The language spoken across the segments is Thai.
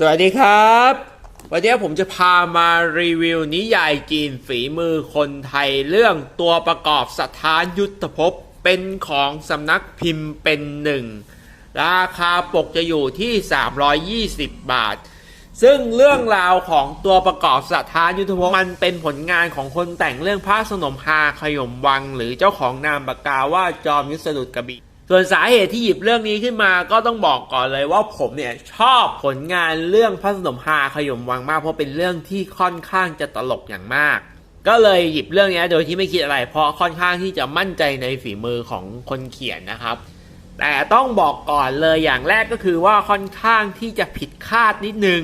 สวัสดีครับ วันนี้ผมจะพามารีวิวนิยายจีนฝีมือคนไทยเรื่องตัวประกอบสถานยุทธภพเป็นของสำนักพิมพ์เป็นหนึ่ง ราคาปกจะอยู่ที่ 320 บาท ซึ่งเรื่องราวของตัวประกอบสถานยุทธภพมันเป็นผลงานของคนแต่งเรื่องพระสนมฮาขยมวัง หรือเจ้าของนามปากกาว่าจอมยุทธสดุดกระบี่ ส่วนสาเหตุที่หยิบเรื่องนี้ขึ้นมาก็ต้องบอกก่อนเลยว่าผมเนี่ยชอบผลงานเรื่องพระสนมฮาขยมวังมากเพราะเป็นเรื่องที่ค่อนข้างจะตลกอย่างมาก ก็เลยหยิบเรื่องนี้โดยที่ไม่คิดอะไร เพราะค่อนข้างที่จะมั่นใจในฝีมือของคนเขียนนะครับ แต่ต้องบอกก่อนเลยอย่างแรกก็คือว่าค่อนข้างที่จะผิดคาดนิดนึง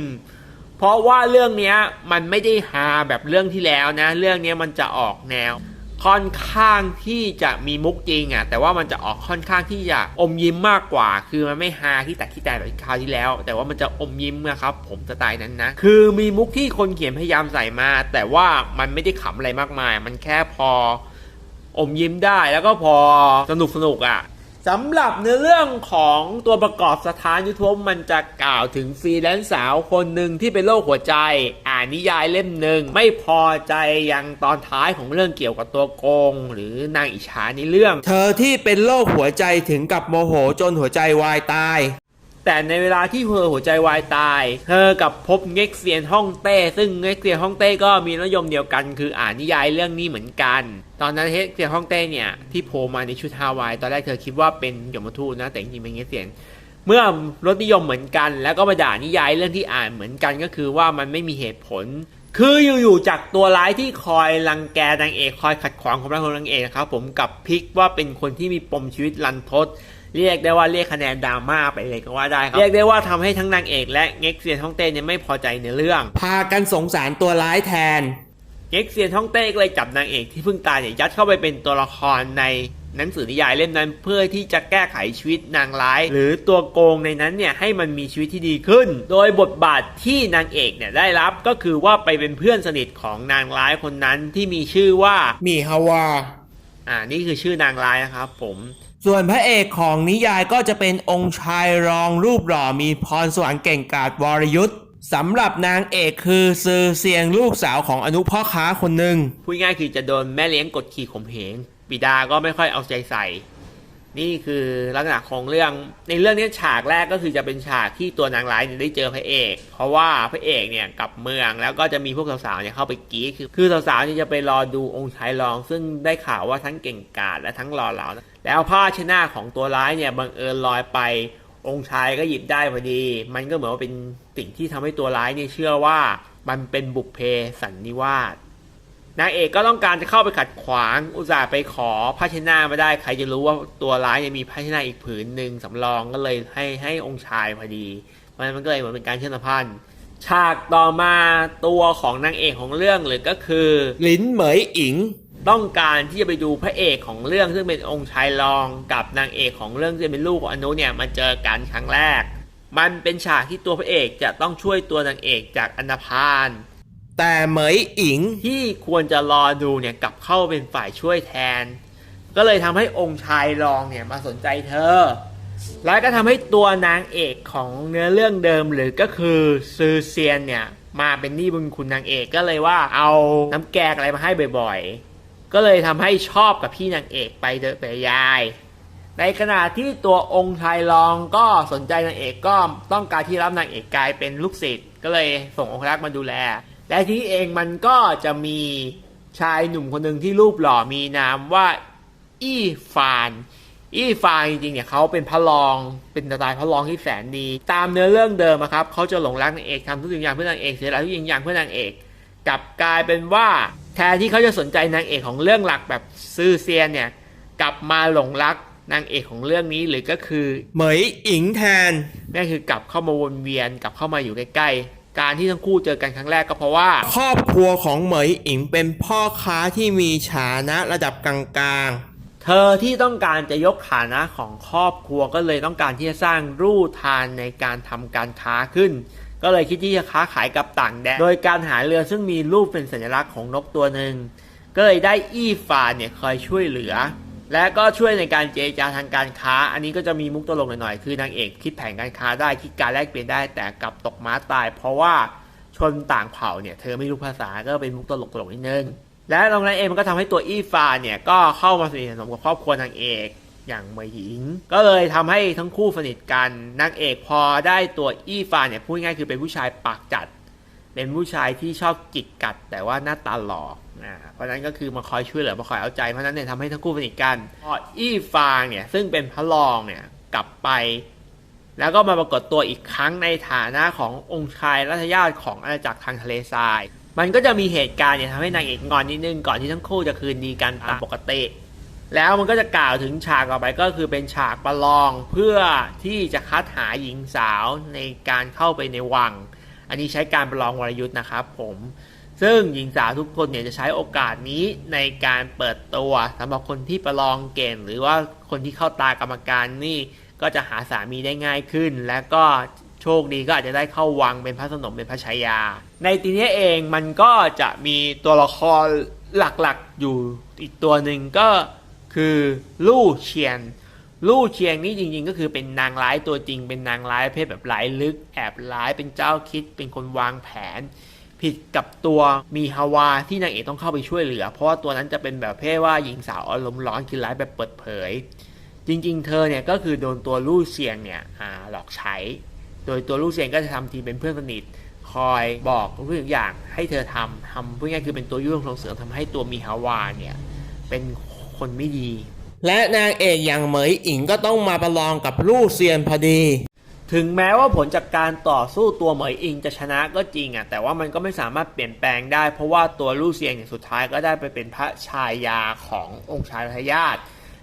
เพราะว่าเรื่องนี้มันไม่ได้ฮาแบบเรื่องที่แล้วนะ เรื่องนี้มันจะออกแนว ค่อนข้างที่จะมีมุกจริงอะ่ะแต่ว่ามันจะออกค่อนข้างที่จะอมยิ้มมากกว่า คือมันไม่ฮาที่แต่ที่แต่แบบคราวที่แล้ว แต่ว่ามันจะอมยิ้มนะครับผมสไตล์นั้นนะคือมีมุกที่คนเขียนพยายามใส่มา แต่ว่ามันไม่ได้ขำอะไรมากมาย มันแค่พออมยิ้มได้แล้วก็พอสนุกสนุกอะ่ะ สำหรับในเรื่องของตัวประกอบสถานยุทธภพมันจะกล่าวถึงฟรีแลนซ์สาวคนหนึ่งที่เป็นโรคหัวใจ อ่านนิยายเล่มหนึ่งไม่พอใจยังตอนท้ายของเรื่องเกี่ยวกับตัวโกง หรือนางอิจฉาในเรื่อง เธอที่เป็นโรคหัวใจถึงกับโมโหจนหัวใจวายตาย แต่ในเวลาที่เธอหัวใจวายตาย เธอกับพบเง็กเซียนฮ่องเต้ ซึ่งเง็กเซียนฮ่องเต้ก็มีนโยมเดียวกัน คืออ่านนิยายเรื่องนี้เหมือนกัน ตอนนั้นเง็กเซียนฮ่องเต้เนี่ยที่โผล่มาในชุดฮาวาย ตอนแรกเธอคิดว่าเป็นยมทูตนะแต่จริงๆเป็นเง็กเซียนเมื่อรสนิยมเหมือนกัน แล้วก็มาด่านิยายเรื่องที่อ่านเหมือนกันก็คือว่ามันไม่มีเหตุผล คืออยู่ๆจากตัวร้ายที่คอยรังแกนางเอกคอยขัดขวางความรักของนางเอกนะครับผมกับพลิกว่าเป็นคนที่มีปมชีวิตรันทด เรียกได้ว่าเรียกคะแนนดราม่าไปเลยก็ว่าได้ครับ เรียกได้ว่าทำให้ทั้งนางเอกและเง็กเซียนฮ่องเต้เนี่ยไม่พอใจในเรื่อง พากันสงสารตัวร้ายแทน เง็กเซียนฮ่องเต้ก็เลยจับนางเอกที่เพิ่งตายเนี่ยยัดเข้าไปเป็นตัวละครในหนังสือนิยายเล่มนั้นเพื่อที่จะแก้ไขชีวิตนางร้าย หรือตัวโกงในนั้นเนี่ยให้มันมีชีวิตที่ดีขึ้น โดยบทบาทที่นางเอกเนี่ยได้รับก็คือว่าไปเป็นเพื่อนสนิทของนางร้ายคนนั้นที่มีชื่อว่ามีฮาวาอ่านี่คือชื่อนางร้ายนะครับผม ส่วนพระเอกของนิยายก็จะเป็นองค์ชายรองรูปหล่อมีพรสวรรค์เก่งกาจวรยุทธ์สำหรับนางเอกคือซือเซียงลูกสาวของอนุพ่อค้าคนหนึ่งพูดง่ายคือจะโดนแม่เลี้ยงกดขี่ข่มเหง บิดาก็ไม่ค่อยเอาใจใส่ นี่คือลักษณะของเรื่องในเรื่องนี้ฉากแรกก็คือจะเป็นฉากที่ตัวนางร้ายเนี่ยได้เจอพระเอก เพราะว่าพระเอกเนี่ยกลับเมืองแล้วก็จะมีพวกสาวๆเนี่ยเข้าไปกรีดคือคือสาวๆเนี่ยจะไปรอดูองค์ชายรอง ซึ่งได้ข่าวว่าทั้งเก่งกาจและทั้งหล่อเหลาแล้วผ้าเชนาของตัวร้ายเนี่ยบังเอิญลอยไปองค์ชายก็หยิบได้พอดี มันก็เหมือนว่าเป็นสิ่งที่ทำให้ตัวร้ายเนี่ยเชื่อว่ามันเป็นบุพเพสันนิวาส นางเอกก็ต้องการจะเข้าไปขัดขวาง อุตส่าห์ไปขอผ้าเช็ดหน้ามาได้ ใครจะรู้ว่าตัวร้ายเนี่ยมีผ้าเช็ดหน้าอีกผืนหนึ่งสำรองก็เลยให้ให้องค์ชายพอดีเพราะฉะนั้นมันก็เลยเหมือนเป็นการเชื่อมสัมพันธ์ฉากต่อมาตัวของนางเอกของเรื่องหรือก็คือลิ้นเหมยอิง ต้องการที่จะไปดูพระเอกของเรื่องซึ่งเป็นองค์ชายรองกับนางเอกของเรื่องที่เป็นลูกของอนุเนี่ยมาเจอกันครั้งแรก มันเป็นฉากที่ตัวพระเอกจะต้องช่วยตัวนางเอกจากอันธพาล แต่เหมยอิงที่ควรจะรอดูเนี่ยกลับเข้าเป็นฝ่ายช่วยแทน ก็เลยทำให้องค์ชายรองเนี่ยมาสนใจเธอ แล้วก็ทำให้ตัวนางเอกของเนื้อเรื่องเดิมหรือก็คือซือเซียนเนี่ยมาเป็นหนี้บุญคุณนางเอกก็เลยว่าเอาน้ำแกงอะไรมาให้บ่อยๆ ก็เลยทำให้ชอบกับพี่นางเอกไปเดอะไปยาย ในขณะที่ตัวองค์ชายรองก็สนใจนางเอกก็ต้องการที่รับนางเอกกลายเป็นลูกศิษย์ก็เลยส่งองค์รักษ์มาดูแล และที่เองมันก็จะมีชายหนุ่มคนหนึ่งที่รูปหล่อมีนามว่าอี้ฟานอี้ฟานจริงๆเนี่ยเขาเป็นพระรองเป็นสไตล์พระรองที่แสนดี ตามเนื้อเรื่องเดิมครับเขาจะหลงรักนางเอกทำทุกสิ่งอย่างเพื่อนางเอกเสียหลายทุกสิ่งอย่างเพื่อนางเอกกลับกลายเป็นว่าแทนที่เขาจะสนใจนางเอกของเรื่องหลักแบบซื่อเซียนเนี่ยกลับมาหลงรักนางเอกของเรื่องนี้หรือก็คือ เหมยอิงแทนนั่นคือกลับเข้ามาวนเวียนกลับเข้ามาอยู่ใกล้ การที่ทั้งคู่เจอกันครั้งแรกก็เพราะว่า ครอบครัวของเหมยอิงเป็นพ่อค้าที่มีฐานะระดับกลางเธอที่ต้องการจะยกฐานะของครอบครัวก็เลยต้องการที่จะสร้างรูทานในการทำการค้าขึ้น ก็เลยคิดที่จะค้าขายกับต่างแดนโดยการหาเรือซึ่งมีรูปเป็นสัญลักษณ์ของนกตัวหนึ่งก็เลยได้อี้ฟานเนี่ยคอยช่วยเหลือ และก็ช่วยในการเจรจาทางการค้า อันนี้ก็จะมีมุกตลกหน่อยๆ คือนางเอกคิดแผนการค้าได้คิดการแลกเปลี่ยนได้แต่กลับตกม้าตาย เพราะว่าชนต่างเผ่าเนี่ยเธอไม่รู้ภาษาก็เป็นมุกตลกตลกๆนิดนึง และตรงนั้นเองมันก็ทำให้ตัวอี้ฟาเนี่ยก็เข้ามาสนิทสนมกับครอบครัวนางเอกอย่างเมยหญิง ก็เลยทำให้ทั้งคู่สนิทกันนางเอกพอได้ตัวอี้ฟาเนี่ยพูดง่ายคือเป็นผู้ชายปากจัด เป็นผู้ชายที่ชอบจิกกัด แต่ว่าหน้าตาหล่ออ่าเพราะนั้นก็คือมาคอยช่วยเหลือมาคอยเอาใจเพราะฉะนั้นเนี่ยทำให้ทั้งคู่สนิทกันพออี้ฟางเนี่ยซึ่งเป็นพระรองเนี่ยกลับไป แล้วก็มาปรากฏตัวอีกครั้งในฐานะขององค์ชายรัชญาติของอาณาจักรทางทะเลทราย มันก็จะมีเหตุการณ์เนี่ยทำให้นางเอกงอนนิดนึงก่อนที่ทั้งคู่จะคืนดีกันตามปกติแล้วมันก็จะกล่าวถึงฉากต่อไปก็คือเป็นฉากประลองเพื่อที่จะคัดหาหญิงสาวในการเข้าไปในวัง อันนี้ใช้การประลองวรยุทธ์นะครับผมซึ่งหญิงสาวทุกคนเนี่ยจะใช้โอกาสนี้ในการเปิดตัวสำหรับคนที่ประลองเก่งหรือว่าคนที่เข้าตากรรมการนี่ก็จะหาสามีได้ง่ายขึ้น และก็โชคดีก็อาจจะได้เข้าวังเป็นพระสนมเป็นพระชายา ในทีนี้เองมันก็จะมีตัวละครหลักๆอยู่อีกตัวหนึ่งก็คือลู่เชียน ลู่เชียงนี่จริง ๆ ก็คือเป็นนางร้ายตัวจริง เป็นนางร้ายประเภทแบบร้ายลึก แอบร้ายเป็นเจ้าคิด เป็นคนวางแผน ผิดกับตัวมีฮาวาที่นางเอกต้องเข้าไปช่วยเหลือ เพราะว่าตัวนั้นจะเป็นแบบเพศว่าหญิงสาวอารมณ์ร้อนคือร้ายแบบเปิดเผย จริง ๆ เธอเนี่ยก็คือโดนตัวลู่เชียงเนี่ยหลอกใช้ โดยตัวลู่เชียงก็จะทำทีเป็นเพื่อนสนิทคอยบอกทุกอย่างให้เธอทำทำพูดง่ายคือเป็นตัวยุ่งส่งเสริมทำให้ตัวมีฮาวาเนี่ยเป็นคนไม่ดี และนางเอกอย่างเหมยอิงก็ต้องมาประลองกับลู่เซียนพอดี ถึงแม้ว่าผลจากการต่อสู้ตัวเหมยอิงจะชนะก็จริงอะแต่ว่ามันก็ไม่สามารถเปลี่ยนแปลงได้ เพราะว่าตัวลู่เซียงเนี่ยสุดท้ายก็ได้ไปเป็นพระชายาขององค์ชายพญาติ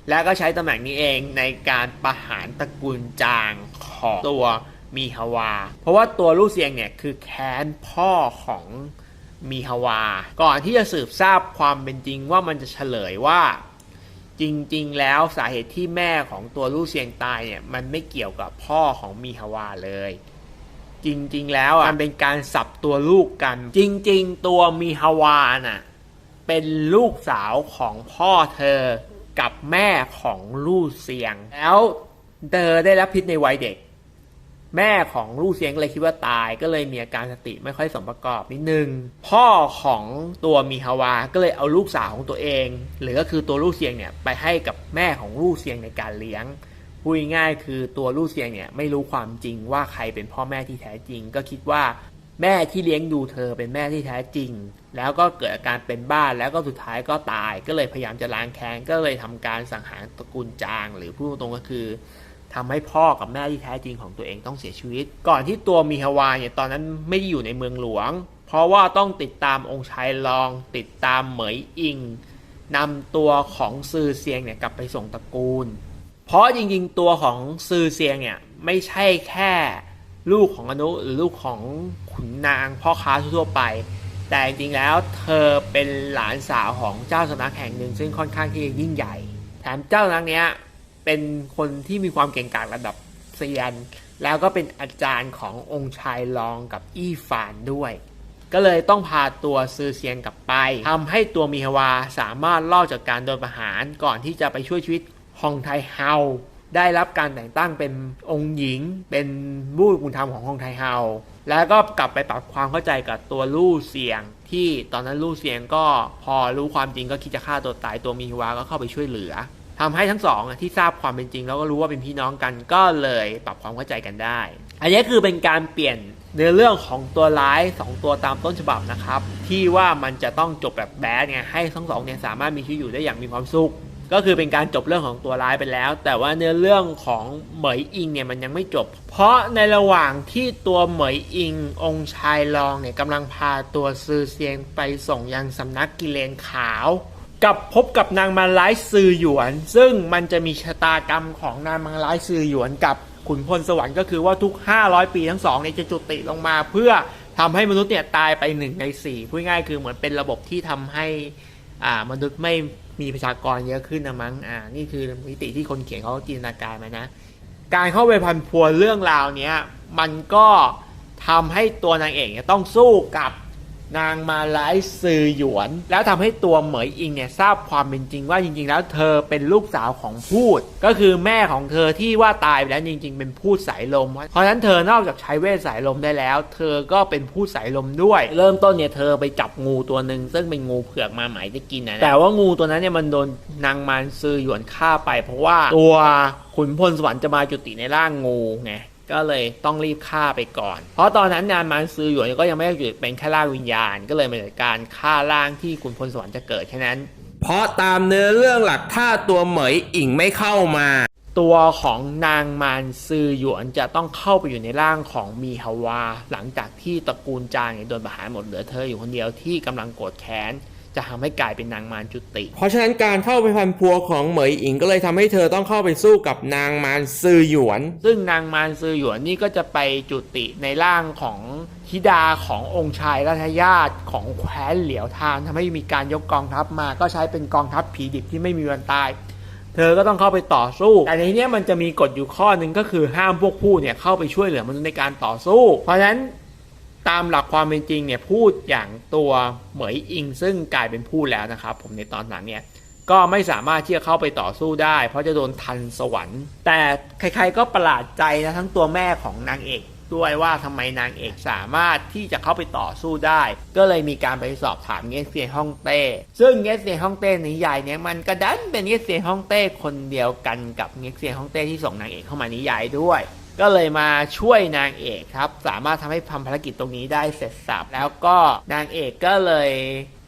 และก็ใช้ตำแหน่งนี้เองในการประหารตระกูลจางของตัวมีฮวา เพราะว่าตัวลู่เซียงเนี่ยคือแค้นพ่อของมีฮวา ก่อนที่จะสืบทราบความเป็นจริงว่ามันจะเฉลยว่า จริงๆ แล้วสาเหตุที่แม่ของตัวลู่เซียงตายเนี่ยมันไม่เกี่ยวกับพ่อของมีฮวาเลย จริงๆ แล้วอะมันเป็นการสับตัวลูกกัน จริงๆ ตัวมีฮวาน่ะเป็นลูกสาวของพ่อเธอกับแม่ของลู่เซียง แล้วเธอได้รับพิษในวัยเด็ก แม่ของลู่เซียงเลยคิดว่าตายก็เลยมีอาการสติไม่ค่อยสมประกอบนิดนึง พ่อของตัวมีฮาวาก็เลยเอาลูกสาวของตัวเอง หรือก็คือตัวลู่เซียงเนี่ยไปให้กับแม่ของลู่เซียงในการเลี้ยงพูดง่ายคือตัวลู่เซียงเนี่ยไม่รู้ความจริงว่าใครเป็นพ่อแม่ที่แท้จริง ก็คิดว่าแม่ที่เลี้ยงดูเธอเป็นแม่ที่แท้จริง แล้วก็เกิดอาการเป็นบ้าแล้วก็สุดท้ายก็ตาย ก็เลยพยายามจะล้างแค้นก็เลยทำการสังหารตระกูลจาง หรือพูดตรงก็คือ ทำให้พ่อกับแม่ที่แท้จริงของตัวเองต้องเสียชีวิต ก่อนที่ตัวมีฮาวาเนี่ยตอนนั้นไม่ได้อยู่ในเมืองหลวง เพราะว่าต้องติดตามองค์ชายรอง ติดตามเหมยอิงนำตัวของซือเซียงเนี่ยกลับไปส่งตระกูล เพราะจริงๆตัวของซือเซียงเนี่ยไม่ใช่แค่ลูกของอนุหรือลูกของขุนนางพ่อค้าทั่วไป แต่จริงๆแล้วเธอเป็นหลานสาวของเจ้าสำนักแห่งหนึ่งซึ่งค่อนข้างที่จะยิ่งใหญ่ แถมเจ้าสำนักเนี้ย เป็นคนที่มีความเก่งกาจระดับเซียน แล้วก็เป็นอาจารย์ขององค์ชายรองกับอี้ฟานด้วย ก็เลยต้องพาตัวซือเซียนกลับไปทำให้ตัวมีฮวาสามารถรอดจากการโดนประหารก่อนที่จะไปช่วยชีวิตฮองไทเฮาได้รับการแต่งตั้งเป็นองค์หญิง เป็นบุตรบุญธรรมของฮองไทเฮาแล้วก็กลับไปปรับความเข้าใจกับตัวลู่เซียง ที่ตอนนั้นลู่เซียงก็พอรู้ความจริงก็คิดจะฆ่าตัวตายตัวมีฮวาก็เข้าไปช่วยเหลือ ทำให้ทั้งสองที่ทราบความเป็นจริง แล้วก็รู้ว่าเป็นพี่น้องกันก็เลยปรับความเข้าใจกันได้ อันนี้คือเป็นการเปลี่ยนเนื้อเรื่องของตัวร้าย 2 ตัวตามต้นฉบับนะครับ ที่ว่ามันจะต้องจบแบบแบดไงให้ทั้งสองเนี่ยสามารถมีชีวิตอยู่ได้อย่างมีความสุข ก็คือเป็นการจบเรื่องของตัวร้ายไปแล้ว แต่ว่าเนื้อเรื่องของเหมยอิงเนี่ยมันยังไม่จบ เพราะในระหว่างที่ตัวเหมยอิง องค์ชายรองเนี่ยกำลังพาตัวซือเซียงไปส่งยังสำนักกิเลนขาว กับพบกับนางมาล้ายซือหยวน ซึ่งมันจะมีชะตากรรมของนางมาล้ายซือหยวนกับขุนพลสวรรค์ก็คือว่าทุก 500 ปีทั้งสองเนี่ยจะจุติลงมา เพื่อทำให้มนุษย์เนี่ยตายไปหนึ่งในสี่พูดง่ายคือเหมือนเป็นระบบที่ทำให้อ่ามนุษย์ไม่มีประชากรเยอะขึ้นนะมั้งอ่านี่คือมิติที่คนเขียนเขาจินตนาการมานะการเข้าไปพันพัวเรื่องราวเนี้ยมันก็ทำให้ตัวนางเอกเนี่ยต้องสู้กับ นางมาไลฟ์ซือหยวน แล้วทำให้ตัวเหมยอิงเนี่ยทราบความเป็นจริงว่าจริง ๆ แล้วเธอเป็นลูกสาวของพูด ก็คือแม่ของเธอที่ว่าตายไปแล้วจริง ๆ เป็นพูดสายลม เพราะฉะนั้นเธอนอกจากใช้เวทสายลมได้แล้ว เธอก็เป็นพูดสายลมด้วย เริ่มต้นเนี่ยเธอไปจับงูตัวหนึ่งซึ่งเป็นงูเผือกมาหมายจะกินนะแต่ว่างูตัวนั้นเนี่ยมันโดนนางมารซือหยวนฆ่าไป เพราะว่าตัวขุนพลสวรรค์จะมาจุติในร่างงูไง ก็เลยต้องรีบฆ่าไปก่อน เพราะตอนนั้นนานมานซือหยวนก็ยังไม่ได้หยุดเป็นแค่ร่างวิญญาณ ก็เลยมาจากการฆ่าร่างที่ขุนพลสวรรค์จะเกิดแค่นั้น เพราะตามเนื้อเรื่องหลักถ้าตัวเหมยอิงไม่เข้ามาตัวของนางมารซือหยวนจะต้องเข้าไปอยู่ในร่างของมีฮาวา หลังจากที่ตระกูลจางเนี่ยโดนประหารหมดเหลือเธออยู่คนเดียวที่กำลังโกรธแค้น จะทำให้กลายเป็นนางมารจุติ เพราะฉะนั้นการเข้าไปพันพัวของเหมยอิงก็เลยทำให้เธอต้องเข้าไปสู้กับนางมารซือหยวน ซึ่งนางมารซือหยวนนี่ก็จะไปจุติในร่างของธิดาขององค์ชายรัชญาติของแคว้นเหลียวทานทำให้มีการยกกองทัพมา ก็ใช้เป็นกองทัพผีดิบที่ไม่มีวันตาย เธอก็ต้องเข้าไปต่อสู้ แต่ในเนี้ยมันจะมีกฎอยู่ข้อหนึ่งก็คือห้ามพวกผู้เนี่ยเข้าไปช่วยเหลือมนุษย์ในการต่อสู้ เพราะฉะนั้น ตามหลักความเป็นจริงเนี่ยพูดอย่างตัวเหมยอิง ซึ่งกลายเป็นผู้แล้วนะครับ ผมในตอนหลังเนี่ยก็ไม่สามารถที่จะเข้าไปต่อสู้ได้ เพราะจะโดนทันสวรรค์ แต่ใครๆก็ประหลาดใจนะทั้งตัวแม่ของนางเอกด้วยว่าทำไมนางเอกสามารถที่จะเข้าไปต่อสู้ได้ ก็เลยมีการไปสอบถามเงสเซียนฮ่องเต้ ซึ่งเงสเซียนฮ่องเต้ในนิยายเนี้ยมันก็ดันเป็นเงสเซียนฮ่องเต้คนเดียวกันกับเงสเซียนฮ่องเต้ที่ส่งนางเอกเข้ามานิยายด้วย ก็เลยมาช่วยนางเอกครับ สามารถทำให้ทำภารกิจตรงนี้ได้เสร็จสับแล้วก็นางเอกก็เลย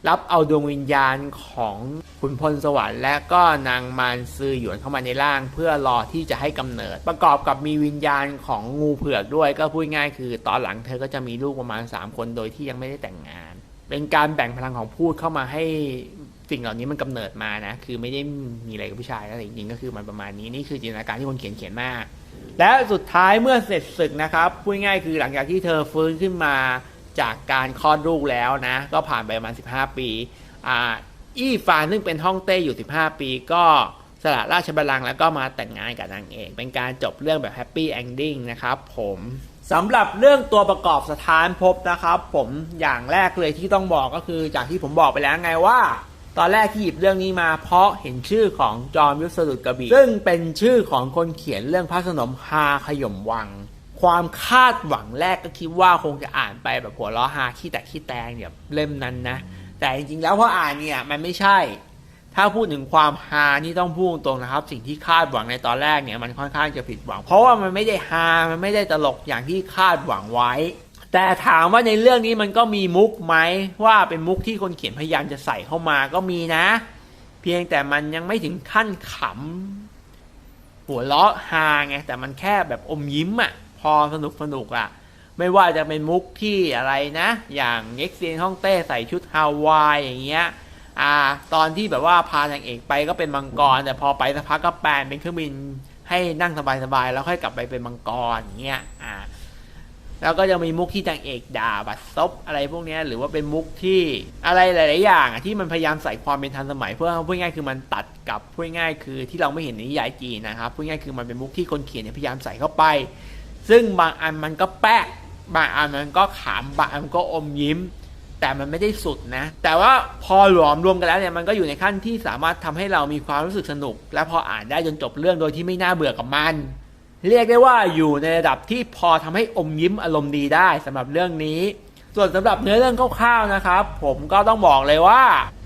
รับเอาดวงวิญญาณของขุนพลสวรรค์ และก็นางมารซือหยวนเข้ามาในร่าง เพื่อรอที่จะให้กำเนิด ประกอบกับมีวิญญาณของงูเผือกด้วย ก็พูดง่ายคือ ตอนหลังเธอก็จะมีลูกประมาณ 3 คนโดยที่ยังไม่ได้แต่งงาน เป็นการแบ่งพลังของพูดเข้ามาให้สิ่งเหล่านี้มันกำเนิดมานะ คือไม่ได้มีอะไรกับผู้ชายนะแต่จริงๆก็คือมันประมาณนี้นี่คือจินตนาการที่คนเขียนเขียนมาก และสุดท้ายเมื่อเสร็จศึกนะครับพูดง่ายคือหลังจากที่เธอฟื้นขึ้นมาจากการคลอดลูกแล้วนะ ก็ผ่านไปประมาณ 15 ปีอ่าอี้ฟานซึ่งเป็นฮ่องเต้อยู่ 15 ปีก็สละราชบัลลังก์แล้วก็มาแต่งงานกับนางเอก เป็นการจบเรื่องแบบแฮปปี้เอนดิ้งนะครับผมสำหรับเรื่องตัวประกอบสถานภพนะครับ ผมอย่างแรกเลยที่ต้องบอกก็คือจากที่ผมบอกไปแล้วไงว่า ตอนแรกที่หยิบเรื่องนี้มาเพราะเห็นชื่อของจอมยุทธสุดกระบี่ซึ่งเป็นชื่อของคนเขียนเรื่องพระสนมฮาขย่มวัง ความคาดหวังแรกก็คิดว่าคงจะอ่านไปแบบหัวล้อฮาขี้แตกขี้แตงแบบเล่มนั้นนะ แต่จริงๆแล้วพออ่านเนี่ยมันไม่ใช่ ถ้าพูดถึงความฮานี่ต้องพูดตรงๆนะครับ สิ่งที่คาดหวังในตอนแรกเนี่ยมันค่อนข้างจะผิดหวัง เพราะว่ามันไม่ได้ฮามันไม่ได้ตลกอย่างที่คาดหวังไว้ แต่ถามว่าในเรื่องนี้มันก็มีมุกไหมว่าเป็นมุกที่คนเขียนพยายามจะใส่เข้ามาก็มีนะ เพียงแต่มันยังไม่ถึงขั้นขำหัวเราะฮาไงแต่มันแค่แบบอมยิ้มอะ่ะ พอสนุกสนุกอะ ไม่ว่าจะเป็นมุกที่อะไรนะ อย่างเอ็กเซียนฮ่องเต้ใส่ชุดฮาวายอย่างเงี้ยอ่า ตอนที่แบบว่าพานางเอกไปก็เป็นมังกร แต่พอไปสักพักก็แปลงเป็นเครื่องบินให้นั่งสบายๆแล้วค่อยกลับไปเป็นมังกรอย่างเงี้ยอ่า แล้วก็จะมีมุกที่นางเอกด่าบัดซบอะไรพวกนี้หรือว่าเป็นมุกที่อะไรหลาย ๆ อย่างที่มันพยายามใส่ความเป็นทันสมัย เพื่อพูดง่ายคือมันตัดกับพูดง่ายคือที่เราไม่เห็นในนิยายจีนนะครับพูดง่ายคือมันเป็นมุกที่คนเขียนพยายามใส่เข้าไป ซึ่งบางอันมันก็แป๊กบางอันมันก็ขำบางอันมันก็อมยิ้ม แต่มันไม่ได้สุดนะ แต่ว่าพอหลอมรวมกันแล้วเนี่ยมันก็อยู่ในขั้นที่สามารถทำให้เรามีความรู้สึกสนุก และพออ่านได้จนจบเรื่องโดยที่ไม่น่าเบื่อกับมัน เรียกได้ว่าอยู่ในระดับที่พอทำให้อมยิ้มอารมณ์ดีได้สำหรับเรื่องนี้ ส่วนสำหรับเนื้อเรื่องคร่าวๆนะครับ ผมก็ต้องบอกเลยว่า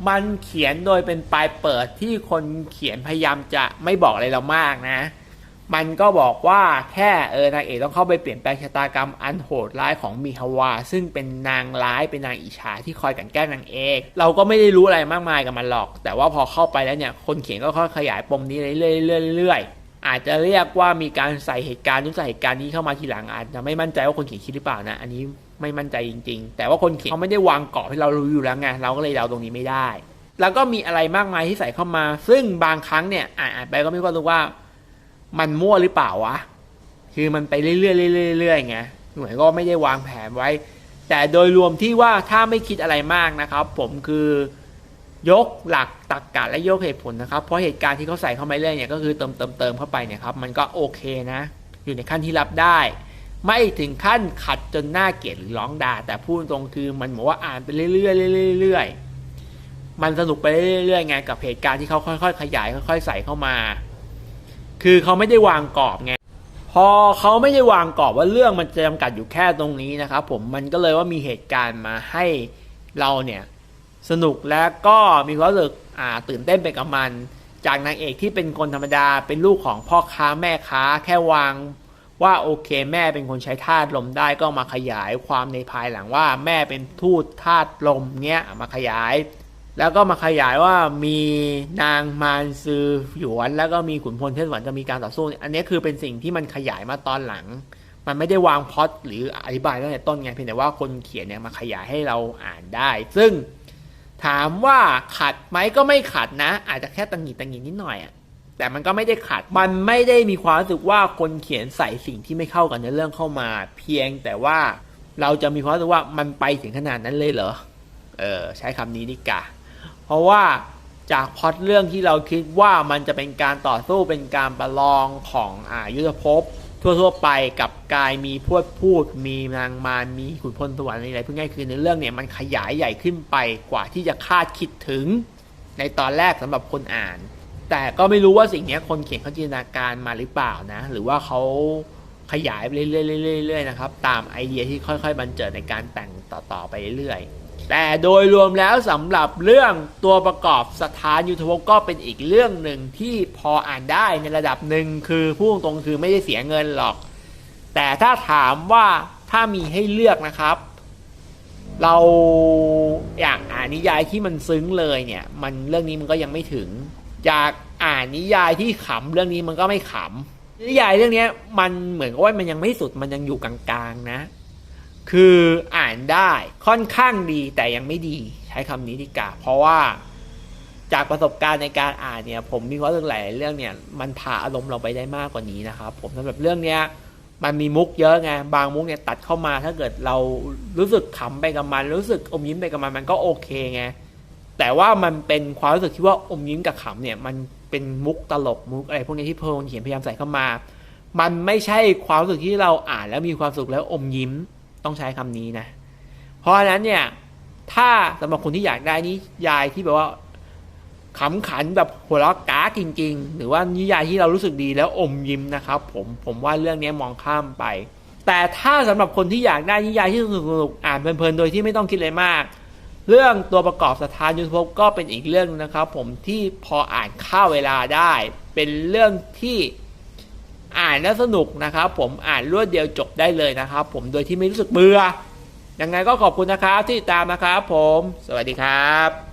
มันเขียนโดยเป็นปลายเปิดที่คนเขียนพยายามจะไม่บอกอะไรเรามากนะ มันก็บอกว่าแค่เออนางเอกต้องเข้าไปเปลี่ยนแปลงชะตากรรมอันโหดร้ายของมีฮาวา ซึ่งเป็นนางร้ายเป็นนางอิจฉาที่คอยกันแกล้งนางเอกเราก็ไม่ได้รู้อะไรมากมายกับมันหรอก แต่ว่าพอเข้าไปแล้วเนี่ยคนเขียนก็ค่อยขยายปมนี้เรื่อยๆ อาจจะเรียกว่ามีการใส่เหตุการณ์นู้นใส่เหตุการณ์นี้เข้ามาทีหลังอาจจะไม่มั่นใจว่าคนเขียนคิดหรือเปล่านะ อันนี้ไม่มั่นใจจริง ๆ แต่ว่าคนเขียนเขาไม่ได้วางกรอบให้เรารู้อยู่แล้วไงเราก็เลยเดาตรงนี้ไม่ได้ แล้วก็มีอะไรมากมายที่ใส่เข้ามา ซึ่งบางครั้งเนี่ยอ่านไปก็ไม่ก็รู้ว่า มันมั่วหรือเปล่าวะคือมันไปเรื่อยๆเรื่อยๆๆไงหมือนก็ไม่ได้วางแผนไว้ แต่โดยรวมที่ว่าถ้าไม่คิดอะไรมากนะครับ ผมคือ ยกหลักตรรกกะและยกเหตุผลนะครับ เพราะเหตุการณ์ที่เขาใส่เข้ามาเรื่อยเนี่ยก็คือเติมเติมเติมเข้าไปเนี่ยครับมันก็โอเคนะ อยู่ในขั้นที่รับได้ ไม่ถึงขั้นขัดจนหน้าเกลียดหรือร้องด่า แต่พูดตรงคือมันบอกว่าอ่านไปเรื่อยๆเรื่อยๆเรื่อยๆมันสนุกไปเรื่อยๆไงกับเหตุการณ์ที่เขาค่อยๆ ขยายค่อย ๆ ใส่เข้ามา คือเขาไม่ได้วางกรอบไงพอเขาไม่ได้วางกรอบว่าเรื่องมันจะจำกัดอยู่แค่ตรงนี้นะครับผมมันก็เลยว่ามีเหตุการณ์มาให้เราเนี่ย สนุกและก็มีความรู้สึกตื่นเต้นไปกับมัน จากนางเอกที่เป็นคนธรรมดาเป็นลูกของพ่อค้าแม่ค้าแค่วางว่าโอเคแม่เป็นคนใช้ธาตุลมได้ก็มาขยายความในภายหลังว่าแม่เป็นทูตธาตุลมเนี้ยมาขยาย แล้วก็มาขยายว่ามีนางมารซือหยวนแล้วก็มีขุนพลเทพสวรรค์จะมีการต่อสู้ อันนี้คือเป็นสิ่งที่มันขยายมาตอนหลัง มันไม่ได้วางพอตหรืออธิบายตั้งแต่ต้นไงเพียงแต่ว่าคนเขียนเนี่ยมาขยายให้เราอ่านได้ ซึ่ง ถามว่าขัดไหมก็ไม่ขัดนะ อาจจะแค่ตังหิดตังหิดนิดหน่อยอะแต่มันก็ไม่ได้ขัด มันไม่ได้มีความรู้สึกว่าคนเขียนใส่สิ่งที่ไม่เข้ากันในเรื่องเข้ามา เพียงแต่ว่าเราจะมีความรู้สึกว่ามันไปถึงขนาดนั้นเลยเหรอ เออใช้คำนี้ดีกว่าเพราะว่าจากพอตเรื่องที่เราคิดว่ามันจะเป็นการต่อสู้เป็นการประลองของอายุทธภพ ทั่วๆไปกับกายมีพวดพูด มีนางมารมีขุนพลสวรรค์อะไรพวกนี้คือในเรื่องเนี่ยมันขยายใหญ่ขึ้นไปกว่าที่จะคาดคิดถึง ในตอนแรกสำหรับคนอ่าน แต่ก็ไม่รู้ว่าสิ่งนี้คนเขียนเขาจินตนาการมาหรือเปล่านะ หรือว่าเขาขยายไปเรื่อยๆเรื่อยๆนะครับ ตามไอเดียที่ค่อยๆ บันเจิดในการแต่งต่อๆไปเรื่อยๆ แต่โดยรวมแล้วสำหรับเรื่องตัวประกอบสถานยุทธภพก็เป็นอีกเรื่องหนึ่งที่พออ่านได้ในระดับหนึ่งคือพูดตรงคือไม่ได้เสียเงินหรอก แต่ถ้าถามว่าถ้ามีให้เลือกนะครับ เราอยากอ่านนิยายที่มันซึ้งเลยเนี่ย มันเรื่องนี้มันก็ยังไม่ถึง อยากอ่านนิยายที่ขำเรื่องนี้มันก็ไม่ขำนิยายเรื่องนี้มันเหมือนกับว่ามันยังไม่สุดมันยังอยู่กลางๆนะ คืออ่านได้ค่อนข้างดีแต่ยังไม่ดีใช้คำนี้ดีกว่าเพราะว่าจากประสบการณ์ในการอ่านเนี่ย ผมมีความรู้สึกหลายเรื่องเนี่ย มันพาอารมณ์เราไปได้มากกว่านี้นะครับ ผมสำหรับเรื่องเนี้ยมันมีมุกเยอะไงบางมุกเนี่ยตัดเข้ามาถ้าเกิดเรารู้สึกขำไปกับมัน รู้สึกอมยิ้มไปกับมันมันก็โอเคไงแต่ว่ามันเป็นความรู้สึกที่ว่าอมยิ้มกับขำเนี่ย มันเป็นมุกตลกมุกอะไรพวกนี้ที่เพลินเขียนพยายามใส่เข้ามา มันไม่ใช่ความรู้สึกที่เราอ่านแล้วมีความสุขแล้วอมยิ้ม ต้องใช้คำนี้นะ เพราะฉะนั้นเนี่ย ถ้าสำหรับคนที่อยากได้นิยายที่แบบว่าขำขันแบบหัวเราะก้าจริง ๆ หรือว่านิยายที่เรารู้สึกดีแล้วอมยิ้มนะครับ ผมผมว่าเรื่องนี้มองข้ามไป แต่ถ้าสำหรับคนที่อยากได้นิยายที่สนุกๆอ่านเพลินๆโดยที่ไม่ต้องคิดอะไรมาก เรื่องตัวประกอบสถานยุทธภพก็เป็นอีกเรื่องนึงนะครับ ผมที่พออ่านข้าเวลาได้ เป็นเรื่องที่ อ่านแล้วสนุกนะครับ ผมอ่านรวดเดียวจบได้เลยนะครับ ผมโดยที่ไม่รู้สึกเบื่อยังไงก็ขอบคุณนะครับที่ตามนะครับ ผม สวัสดีครับ